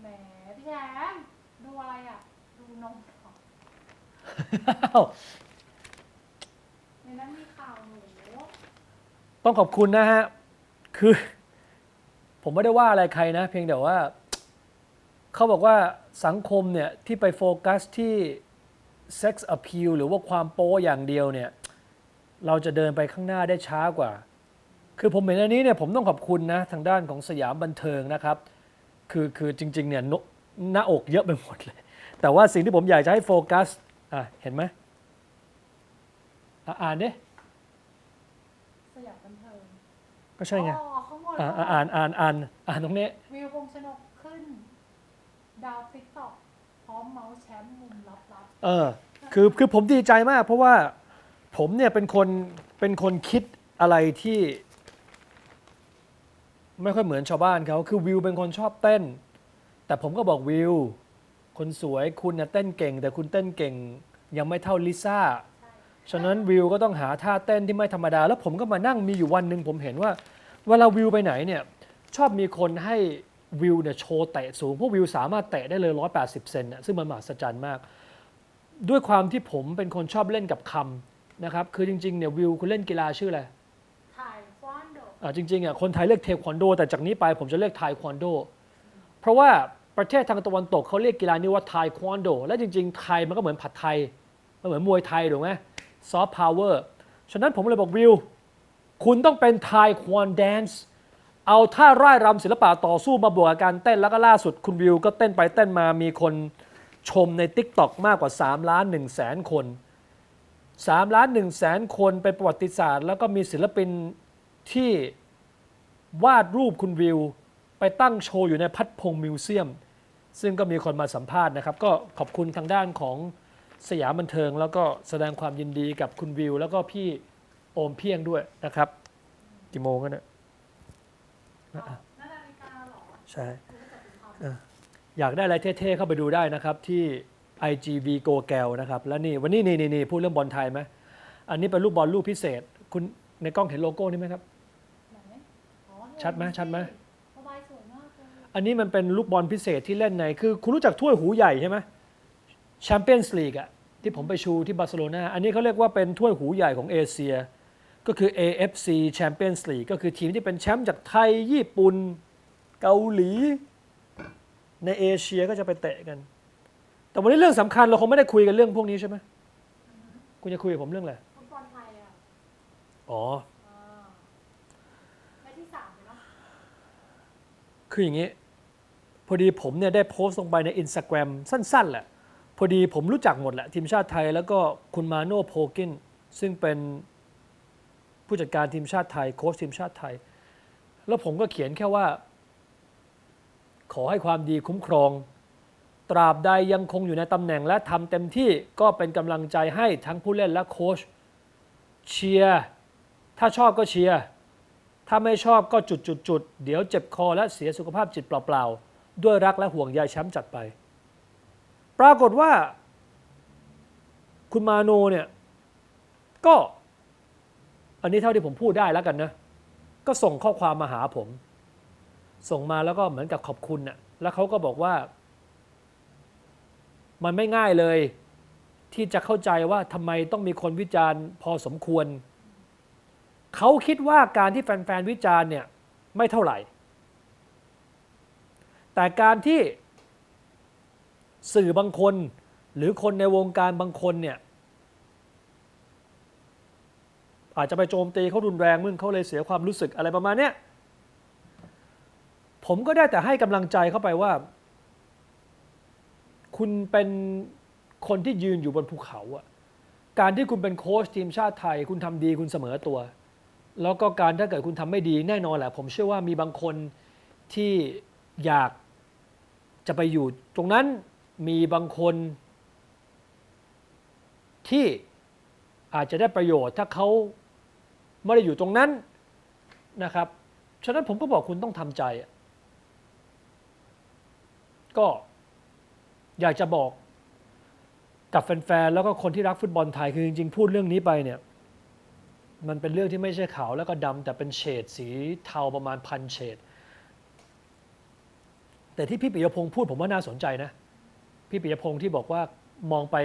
แหมพี่แชมป์ดูอะไรอะ ดูนมเหรออ้าวในนั้นมีข่าวหนูต้องขอบคุณนะฮะ คือ ผมไม่ได้ว่าอะไรใครนะ เพียงแต่ว่า เขาบอกว่าสังคมเนี่ย ที่ไปโฟกัสที่ sex appeal หรือว่าความโป้อย่างเดียวเนี่ย เราจะเดินไปข้างหน้าได้ช้ากว่า คือผมเห็นอันนี้เนี่ยผมต้องขอบคุณนะ ทางด้านของสยามบันเทิงนะครับ คือคือจริงๆเนี่ยนหน้าอกเยอะไปหมดเลย แต่ว่าสิ่งที่ผมอยากจะให้โฟกัสอะเห็นไหมอะอ่านดิสยามบันเทิงก็ใช่ไงอ๋อข้างบนอ่าอ่านอ่านอ่านอ่านตรงนี้วิวพงษ์ชนกขึ้น ดาวติ๊กต็อกพร้อมเมาส์แชมป์มุมลับเออคือคือผมดีใจมาก เพราะว่าผมเนี่ยเป็นคนเป็นคนคิดอะไรที่ ไม่ค่อยเหมือนชาวบ้านเขาคือวิวเป็นคนชอบเต้น แต่ผมก็บอกวิว คนสวยคุณน่ะเต้นเก่ง แต่คุณเต้นเก่ง ยังไม่เท่าลิซ่าๆใช่ฉะนั้นวิวก็ต้องหาท่าเต้นที่ไม่ธรรมดา แล้วผมก็มานั่งมีอยู่วันหนึ่งผมเห็นว่า เวลาวิวไปไหนเนี่ยชอบมีคนให้วิวเนี่ยโชว์เตะสูงเพราะวิวสามารถเตะได้เลย 180 เซนน่ะซึ่งมันมหัศจรรย์มาก ด้วยความที่ผมเป็นคนชอบเล่นกับคำนะครับคือจริงๆเนี่ยวิวคุณเล่นกีฬาชื่ออะไร ถ่ายควันโด อ่า จริงๆอะคนไทยเรียกเทควันโด แต่จากนี้ไปผมจะเรียกไทควันโด เพราะว่าประเทศทางตะวันตกเขาเรียกกีฬานี้ว่าไทควันโด และจริง ๆ ไทยมันก็เหมือนผัดไทย มันเหมือนมวยไทยถูกไหมซอฟต์พาวเวอร์ฉะนั้นผมเลยบอกวิว คุณต้องเป็นไทควันแดนซ์เอาท่าร่ายรำศิลปะต่อสู้มาบวกกับการเต้นแล้วก็ล่าสุดคุณวิว ก็เต้นไปเต้นมามีคนชมใน Tik t o อกมากกว่า 3 ล้าน1แสนคน3ล้าน1แสนคนเป็นประวัติศาสตร์ แล้วก็มีศิลปิน ที่วาดรูปคุณวิว ไปตั้งโชว์อยู่ในพัดพงษ์มิวเซียม ซึ่งก็มีคนมาสัมภาษณ์นะครับ ก็ขอบคุณทางด้านของสยามบันเทิง แล้วก็แสดงความยินดีกับคุณวิว แล้วก็พี่โอมเพียงด้วยนะครับกี่โมงกันเนี่ยอ้าวนั่นนาฬิกาเหรอใช่ดูว่าจะเป็นความเอออยากได้อะไรเท่ๆเข้าไปดูได้นะครับที่ IGV Go g a l นะครับ และนี่วันนี้นี่นี่นี่พูดเรื่องบอลไทยไหมอันนี้เป็นลูกบอลลูกพิเศษ คุณในกล้องเห็นโลโก้นี้ไหมครับไหนอ๋อเนี่ย ชัดไหมชัดไหมระบายสวยมากเลยอันนี้มันเป็นลูกบอลพิเศษที่เล่นใน คือคุณรู้จักถ้วยหูใหญ่ใช่ไหมแชมเปี้ยนส์ลีกอะที่ผมไปชูที่บาร์เซโลนาอันนี้เขาเรียกว่าเป็นถ้วยหูใหญ่ของเอเชีย ก็คือ AFC Champions League ก็คือทีมที่เป็นแชมป์จากไทย ญี่ปุ่น เกาหลี ในเอเชียก็จะไปเตะกัน แต่วันนี้เรื่องสำคัญเราคงไม่ได้คุยกันเรื่องพวกนี้ใช่ไหมคุณจะคุยกับผมเรื่องอะไรฟุตบอลไทยอะอ๋อ อ่าได้ที่สามเลยเนาะ คืออย่างนี้ พอดีผมเนี่ยได้โพสต์ลงไปในอินสตาแกรมสั้นๆแหละ พอดีผมรู้จักหมดแหละ ทีมชาติไทยแล้วก็คุณมาโน่โพกิน ซึ่งเป็นผู้จัดการทีมชาติไทย โค้ชทีมชาติไทย แล้วผมก็เขียนแค่ว่า ขอให้ความดีคุ้มครอง ตราบใดยังคงอยู่ในตำแหน่งและทำเต็มที่ก็เป็นกำลังใจให้ทั้งผู้เล่นและโค้ชเชียร์ถ้าชอบก็เชียร์ ถ้าไม่ชอบก็จุดจุดจุดๆเดี๋ยวเจ็บคอและเสียสุขภาพจิตเปล่าๆ ด้วยรักและห่วงใยแชมป์จัดไป ปรากฏว่า คุณมาโนเนี่ย ก็ อันนี้เท่าที่ผมพูดได้แล้วกันนะ ก็ส่งข้อความมาหาผม ส่งมาแล้วก็เหมือนกับขอบคุณน่ะแล้วเขาก็บอกว่า มันไม่ง่ายเลย ที่จะเข้าใจว่าทำไมต้องมีคนวิจารณ์พอสมควร เขาคิดว่าการที่แฟนๆวิจารณ์เนี่ยไม่เท่าไหร่ แต่การที่สื่อบางคน หรือคนในวงการบางคนเนี่ยอาจจะไปโจมตีเขารุนแรงมึงเขาเลยเสียความรู้สึกอะไรประมาณเนี้ยผมก็ได้แต่ให้กำลังใจเข้าไปว่า คุณเป็นคนที่ยืนอยู่บนภูเขาอะการที่คุณเป็นโค้ชทีมชาติไทย คุณทำดีคุณเสมอตัว แล้วก็การถ้าเกิดคุณทำไม่ดีแน่นอนแหละ ผมเชื่อว่ามีบางคนที่อยากจะไปอยู่ ตรงนั้นมีบางคนที่อาจจะได้ประโยชน์ถ้าเขาไม่ได้อยู่ตรงนั้นนะครับ ฉะนั้นผมก็บอกคุณต้องทำใจ ก็อยากจะบอกกับแฟนๆ แล้วก็คนที่รักฟุตบอลไทย คือจริงๆ พูดเรื่องนี้ไปเนี่ย มันเป็นเรื่องที่ไม่ใช่ขาวแล้วก็ดำแต่เป็นเฉดสีเทาประมาณพันเฉดแต่ที่พี่ปิยพงศ์พูดผมว่าน่าสนใจนะ พี่ปิยพงศ์ที่บอกว่ามองไป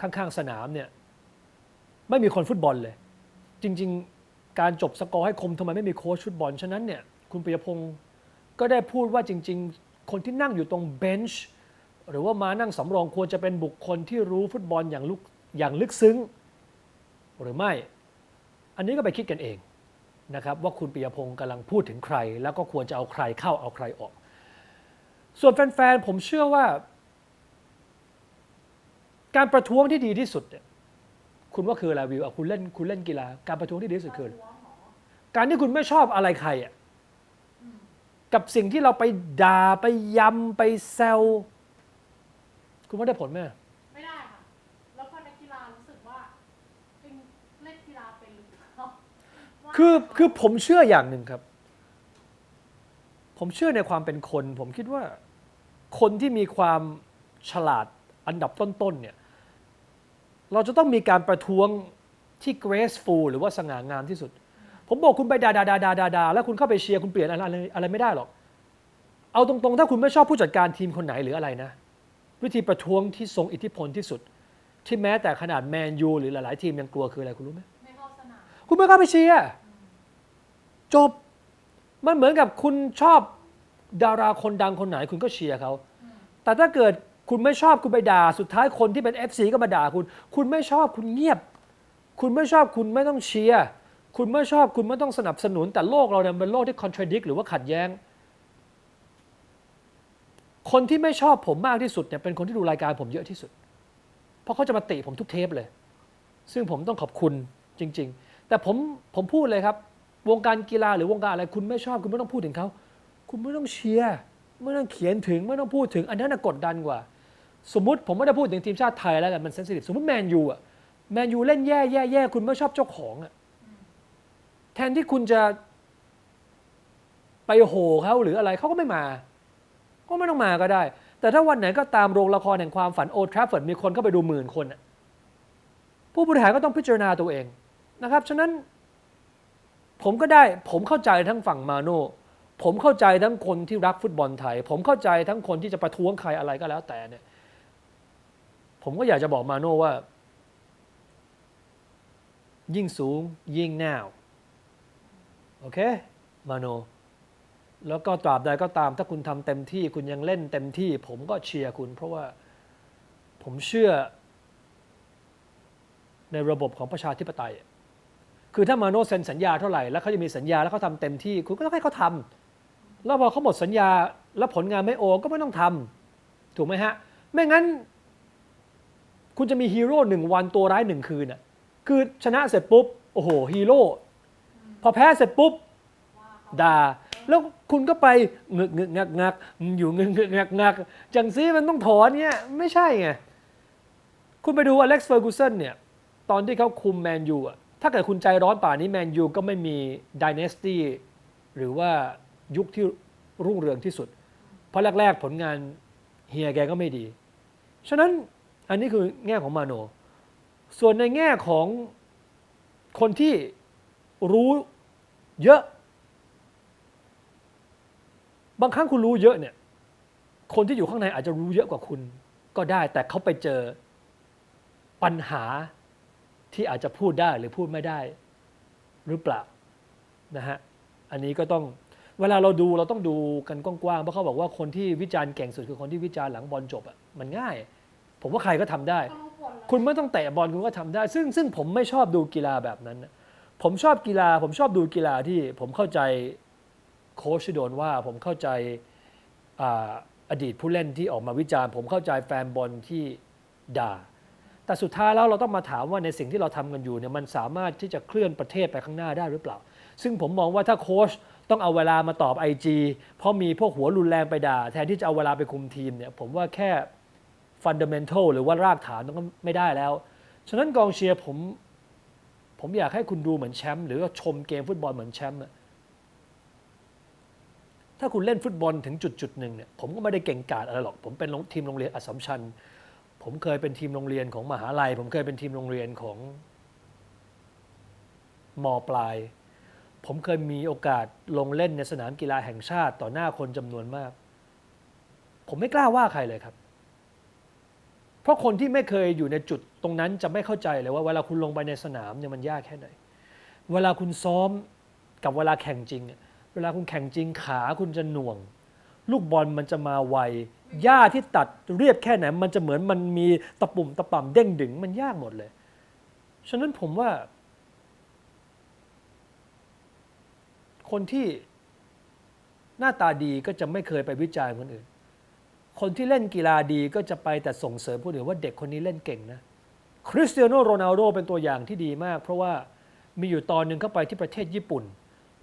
ข้างๆสนามเนี่ย ไม่มีคนฟุตบอลเลย จริง ๆ การจบสกอร์ให้คมทำไมไม่มีโค้ชฟุตบอลฉะนั้นเนี่ยคุณปิยพงศ์ก็ได้พูดว่าจริง ๆ คนที่นั่งอยู่ตรงเบนช์หรือว่ามานั่งสำรองควรจะเป็นบุคคลที่รู้ฟุตบอลอย่างลึกอย่างลึกซึ้ง หรือไม่ อันนี้ก็ไปคิดกันเองนะครับว่าคุณปิยพงศ์กำลังพูดถึงใคร แล้วก็ควรจะเอาใครเข้าเอาใครออก ส่วนแฟนๆผมเชื่อว่า การประท้วงที่ดีที่สุดเนี่ยคุณว่าคืออะไรวิวอะคุณเล่นคุณเล่นกีฬา การประท้วงที่ดีที่สุดคืออะไรการที่คุณไม่ชอบอะไรใครอะกับสิ่งที่เราไปด่าไปยำไปแซวคุณว่าได้ผลไหม ไม่ได้ค่ะ แล้วพอนักกีฬารู้สึกว่าเป็นเล่นกีฬาเป็นหรือเปล่าว่า คือคือผมเชื่ออย่างหนึ่งครับ ผมเชื่อในความเป็นคน ผมคิดว่าคนที่มีความฉลาดอันดับต้นๆเนี่ย เราจะต้องมีการประท้วงที่ graceful หรือว่าสง่างามที่สุด ผมบอกคุณไปด่าด่าด่าด่าด่าด่าแล้วคุณเข้าไปเชียร์คุณเปลี่ยนอะไรอะไรอะไรไม่ได้หรอก เอาตรงๆ ถ้าคุณไม่ชอบผู้จัดการทีมคนไหนหรืออะไรนะ วิธีประท้วงที่ทรงอิทธิพลที่สุด ที่แม้แต่ขนาดแมนยูหรือหลายๆ ทีมยังกลัวคืออะไรคุณรู้ไหมไม่เข้าสนามคุณไม่เข้าไปเชียร์ จบ มันเหมือนกับคุณชอบดาราคนดังคนไหนคุณก็เชียร์เขา แต่ถ้าเกิดคุณไม่ชอบคุณไปด่า สุดท้ายคนที่เป็น FC ก็มาด่าคุณ คุณไม่ชอบคุณเงียบ คุณไม่ชอบคุณไม่ต้องเชียร์คุณไม่ชอบคุณไม่ต้องสนับสนุน แต่โลกเราเนี่ยเป็นโลกที่ contradict หรือว่าขัดแย้ง คนที่ไม่ชอบผมมากที่สุดเนี่ยเป็นคนที่ดูรายการผมเยอะที่สุด เพราะเขาจะมาติผมทุกเทปเลย ซึ่งผมต้องขอบคุณจริง ๆ แต่ผมผมพูดเลยครับ วงการกีฬาหรือวงการอะไรคุณไม่ชอบคุณไม่ต้องพูดถึงเขาคุณไม่ต้องเชียร์ไม่ต้องเขียนถึงไม่ต้องพูดถึง อันนั้นกดดันกว่า สมมติผมไม่ได้พูดถึงทีมชาติไทยแล้วกันมันเซนซิทีฟสมมติแมนยูอะแมนยูเล่นแย่แย่แย่คุณไม่ชอบเจ้าของอะแทนที่คุณจะไปโห่เขาหรืออะไรเขาก็ไม่มา ก็ไม่ต้องมาก็ได้ แต่ถ้าวันไหนก็ตามโรงละครแห่งความฝันโอทราฟเฟิร์ดมีคนเข้าไปดูหมื่นคน ผู้บริหารก็ต้องพิจารณาตัวเองนะครับ ฉะนั้น ผมก็ได้ผมเข้าใจทั้งฝั่งมาโน่ผมเข้าใจทั้งคนที่รักฟุตบอลไทย ผมเข้าใจทั้งคนที่จะประท้วงใครอะไรก็แล้วแต่เนี่ย ผมก็อยากจะบอกมาโน่ว่า ยิ่งสูงยิ่งแนวโอเคมาโนแล้วก็ตราบใดก็ตาม ถ้าคุณทำเต็มที่คุณยังเล่นเต็มที่ ผมก็เชียร์คุณ เพราะว่าผมเชื่อในระบบของประชาธิปไตย คือถ้ามาโนเซ็นสัญญาเท่าไหร่แล้วเขาจะมีสัญญาแล้วเขาทำเต็มที่คุณก็ต้องให้เขาทำแล้วพอเขาหมดสัญญาแล้วผลงานไม่โอก็ไม่ต้องทำถูกไหมฮะ ไม่งั้น คุณจะมีฮีโร่หนึ่งวันตัวร้ายหนึ่งคืนอะคือชนะเสร็จปุ๊บ โอ้โหฮีโร่พอแพ้เสร็จปุ๊บด่าแล้วคุณก็ไปเงึกเงึกงักงักอยู่เงึกเงึกงักงักจังซีมันต้องถอนเนี่ยไม่ใช่ไง คุณไปดูอเล็กซ์เฟอร์กูสันเนี่ย ตอนที่เขาคุมแมนยูอะ ถ้าเกิดคุณใจร้อนป่านนี้แมนยูก็ไม่มีดิเนสตี้หรือว่ายุคที่รุ่งเรืองที่สุด เพราะแรก ๆ ผลงานเฮียแกก็ไม่ดี ฉะนั้นอันนี้คือแง่ของมาโน ส่วนในแง่ของคนที่รู้เยอะ บางครั้งคุณรู้เยอะเนี่ย คนที่อยู่ข้างในอาจจะรู้เยอะกว่าคุณก็ได้ แต่เขาไปเจอปัญหา ที่อาจจะพูดได้หรือพูดไม่ได้ หรือเปล่านะฮะอันนี้ก็ต้องเวลาเราดูเราต้องดูกันกว้างๆเพราะเขาบอกว่าคนที่วิจารณ์เก่งสุดคือคนที่วิจารณ์หลังบอลจบอะมันง่าย ผมว่าใครก็ทำได้ คุณไม่ต้องเตะบอลคุณก็ทำได้ ซึ่งซึ่งผมไม่ชอบดูกีฬาแบบนั้น ผมชอบกีฬา ผมชอบดูกีฬาที่ผมเข้าใจโค้ชที่โดนว่า ผมเข้าใจอาอดีตผู้เล่นที่ออกมาวิจารณ์ ผมเข้าใจแฟนบอลที่ด่า แต่สุดท้ายแล้วเราต้องมาถามว่าในสิ่งที่เราทำกันอยู่เนี่ยมันสามารถที่จะเคลื่อนประเทศไปข้างหน้าได้หรือเปล่า ซึ่งผมมองว่าถ้าโค้ชต้องเอาเวลามาตอบ IG เพราะมีพวกหัวรุนแรงไปด่า แทนที่จะเอาเวลาไปคุมทีมเนี่ยผมว่าแค่ฟันเดเมนทัลหรือว่ารากฐานมันก็ไม่ได้แล้ว ฉะนั้นกองเชียร์ผม ผมอยากให้คุณดูเหมือนแชมป์หรือว่าชมเกมฟุตบอลเหมือนแชมป์ถ้าคุณเล่นฟุตบอลถึงจุดจุดหนึ่งเนี่ยผมก็ไม่ได้เก่งกาจอะไรหรอก ผมเป็นทีมโรงเรียนอัสสัมชัญ ผมเคยเป็นทีมโรงเรียนของมหาลัย ผมเคยเป็นทีมโรงเรียนของมปลาย ผมเคยมีโอกาสลงเล่นในสนามกีฬาแห่งชาติต่อหน้าคนจำนวนมาก ผมไม่กล้าว่าใครเลยครับ เพราะคนที่ไม่เคยอยู่ในจุดตรงนั้นจะไม่เข้าใจเลยว่าเวลาคุณลงไปในสนามเนี่ยมันยากแค่ไหน เวลาคุณซ้อมกับเวลาแข่งจริง เวลาคุณแข่งจริงขาคุณจะหน่วง ลูกบอลมันจะมาไวหญ้าที่ตัดเรียบแค่ไหน มันจะเหมือนมันมีตะปุ่มตะป่ำเด้งดึงมันยากหมดเลย ฉะนั้นผมว่า คนที่หน้าตาดีก็จะไม่เคยไปวิจารณ์คนอื่น คนที่เล่นกีฬาดีก็จะไปแต่ส่งเสริมคนอื่นว่าเด็กคนนี้เล่นเก่งนะ คริสเตียโนโรนัลโดเป็นตัวอย่างที่ดีมาก เพราะว่ามีอยู่ตอนหนึ่งเข้าไปที่ประเทศญี่ปุ่น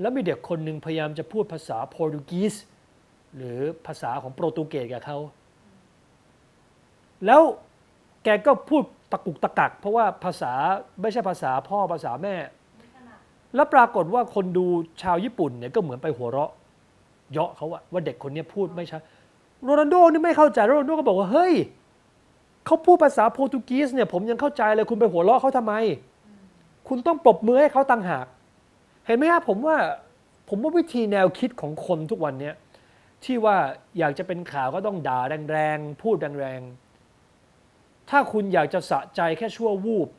แล้วมีเด็กคนหนึ่งพยายามจะพูดภาษาโปรตุเกส หรือภาษาของโปรตุเกสกับเขาแล้วแกก็พูดตะกุกตะกัก เพราะว่าภาษาไม่ใช่ภาษาพ่อภาษาแม่ แล้วปรากฏว่าคนดูชาวญี่ปุ่นเนี่ยก็เหมือนไปหัวเราะ เยาะเขาอะว่าเด็กคนนี้พูดไม่ชัดโรนัลโดนี่ไม่เข้าใจโรนัลโดก็บอกว่าเฮ้ยเขาพูดภาษาโปรตุเกสเนี่ยผมยังเข้าใจเลยคุณไปหัวเราะเขาทำไม คุณต้องปรบมือให้เขาต่างหาก เห็นไหมครับผมว่าผมว่าวิธีแนวคิดของคนทุกวันเนี้ย ที่ว่าอยากจะเป็นข่าวก็ต้องด่าแรงๆ พูดแรงๆ ถ้าคุณอยากจะสะใจแค่ชั่ววูบ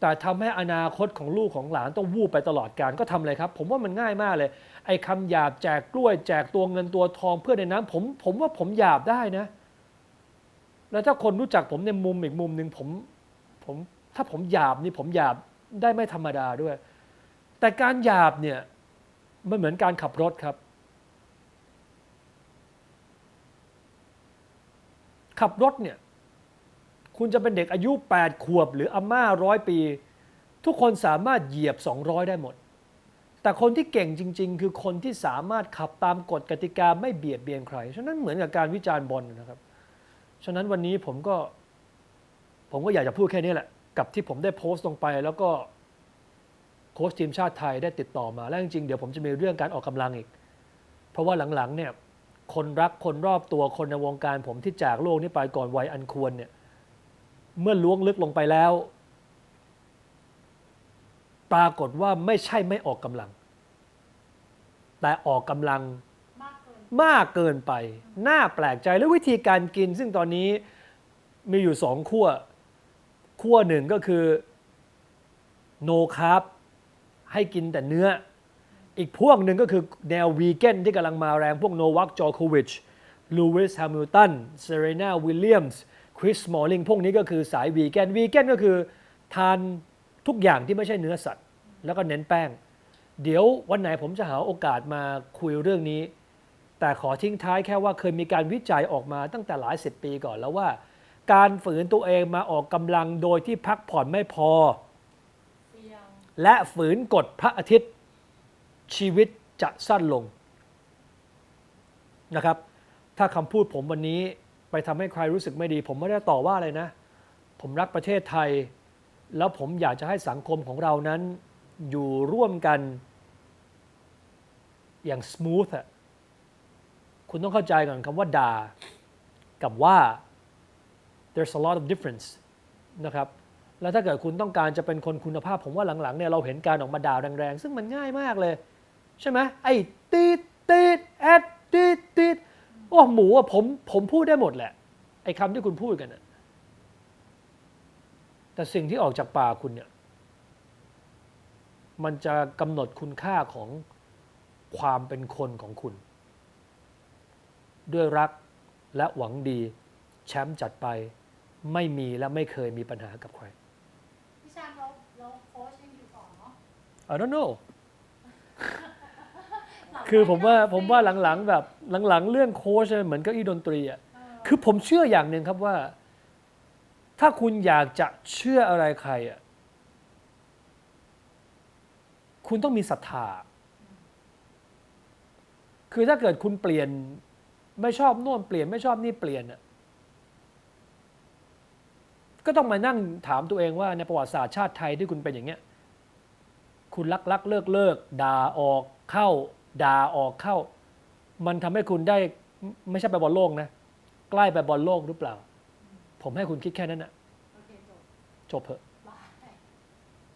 แต่ทำให้อนาคตของลูกของหลานต้องวูบไปตลอดการก็ทำเลยครับ ผมว่ามันง่ายมากเลย ไอ้คำหยาบแจกกล้วยแจกตัวเงินตัวทองเพื่อในน้ำผมผมว่าผมหยาบได้นะ แล้วถ้าคนรู้จักผมในมุมอีกมุมหนึ่งผมผมถ้าผมหยาบนี่ผมหยาบได้ไม่ธรรมดาด้วย แต่การหยาบเนี่ยมันเหมือนการขับรถครับ ขับรถเนี่ย คุณจะเป็นเด็กอายุ 8 ขวบ หรืออาม่าร้อยปี ทุกคนสามารถเหยียบ 200 ได้หมด แต่คนที่เก่งจริง ๆ คือคนที่สามารถขับตามกฎกติกาไม่เบียดเบียนใคร ฉะนั้นเหมือนกับการวิจารณ์บอลนะครับ ฉะนั้นวันนี้ผมก็ ผมก็อยากจะพูดแค่นี้แหละ กับที่ผมได้โพสต์ลงไปแล้วก็โค้ชทีมชาติไทยได้ติดต่อมา แล้วจริงๆเดี๋ยวผมจะมีเรื่องการออกกำลังอีก เพราะว่าหลังๆเนี่ย คนรักคนรอบตัวคนในวงการผมที่จากโลกนี้ไปก่อนวัยอันควรเนี่ย เมื่อล้วงลึกลงไปแล้ว ปรากฏว่าไม่ใช่ไม่ออกกำลัง แต่ออกกำลังมากเกินมากเกินไป น่าแปลกใจแล้ววิธีการกิน ซึ่งตอนนี้มีอยู่สองขั้วขั้วหนึ่งก็คือ no carb ให้กินแต่เนื้อ อีกพวกหนึ่งก็คือแนววีแกนที่กำลังมาแรงพวกโนวัคจอโควิชลูวิสแฮมิลตันเซเรนาวิลเลียมส์คริสมอลลิงพวกนี้ก็คือสายวีแกนวีแกนก็คือ ทานทุกอย่างที่ไม่ใช่เนื้อสัตว์ แล้วก็เน้นแป้ง เดี๋ยววันไหนผมจะหาโอกาสมาคุยเรื่องนี้ แต่ขอทิ้งท้ายแค่ว่าเคยมีการวิจัยออกมาตั้งแต่หลายสิบปีก่อนแล้วว่า การฝืนตัวเองมาออกกำลังโดยที่พักผ่อนไม่พอเสี่ยงและฝืนกฎพระอาทิตย์ ชีวิตจะสั้นลงนะครับ ถ้าคำพูดผมวันนี้ไปทำให้ใครรู้สึกไม่ดี ผมไม่ได้ต่อว่าเลยนะ ผมรักประเทศไทย แล้วผมอยากจะให้สังคมของเรานั้น อยู่ร่วมกันอย่างส o t h อะคุณต้องเข้าใจก่อนคำว่าด่ากับว่า there's a lot of difference นะครับ แล้วถ้าเกิดคุณต้องการจะเป็นคนคุณภาพ ผมว่าหลังๆเนี่ยเราเห็นการออกมาด่าแรงๆ ซึ่งมันง่ายมากเลย ใช่ไหมไอ้ตีดตีดแอดตีดตีดโอ้หมูอะผมผมพูดได้หมดแหละ ไอ้คำที่คุณพูดกันน่ะแต่สิ่งที่ออกจากปากคุณเนี่ยมันจะกำหนดคุณค่าของความเป็นคนของคุณ ด้วยรักและหวังดี แชมป์จัดไปไม่มีและไม่เคยมีปัญหากับใครพี่แชมป์แล้วแล้วโค้ชยังอยู่ต่อเนาะ I don't know หลัง คือผมว่าไได้ผมว่าหลังๆแบบหลังๆ เรื่องโค้ชเนี่ยเหมือนเก็อีดนตรีอะเออคือผมเชื่ออย่างหนึ่งครับว่า ถ้าคุณอยากจะเชื่ออะไรใครอะคุณต้องมีศรัทธา คือถ้าเกิดคุณเปลี่ยนไม่ชอบโน่นเปลี่ยนไม่ชอบนี่เปลี่ยนอะก็ต้องมานั่งถามตัวเองว่าในประวัติศาสตร์ชาติไทยที่คุณเป็นอย่างเงี้ย คุณลักลักเลิกเลิกด่าออกเข้า ด่าออกเข้า มันทำให้คุณได้ไม่ไม่ใช่ไปบอลโลกนะ ใกล้ไปบอลโลกหรือเปล่า ผมให้คุณคิดแค่นั้นนะโอเคจบจบเถอะ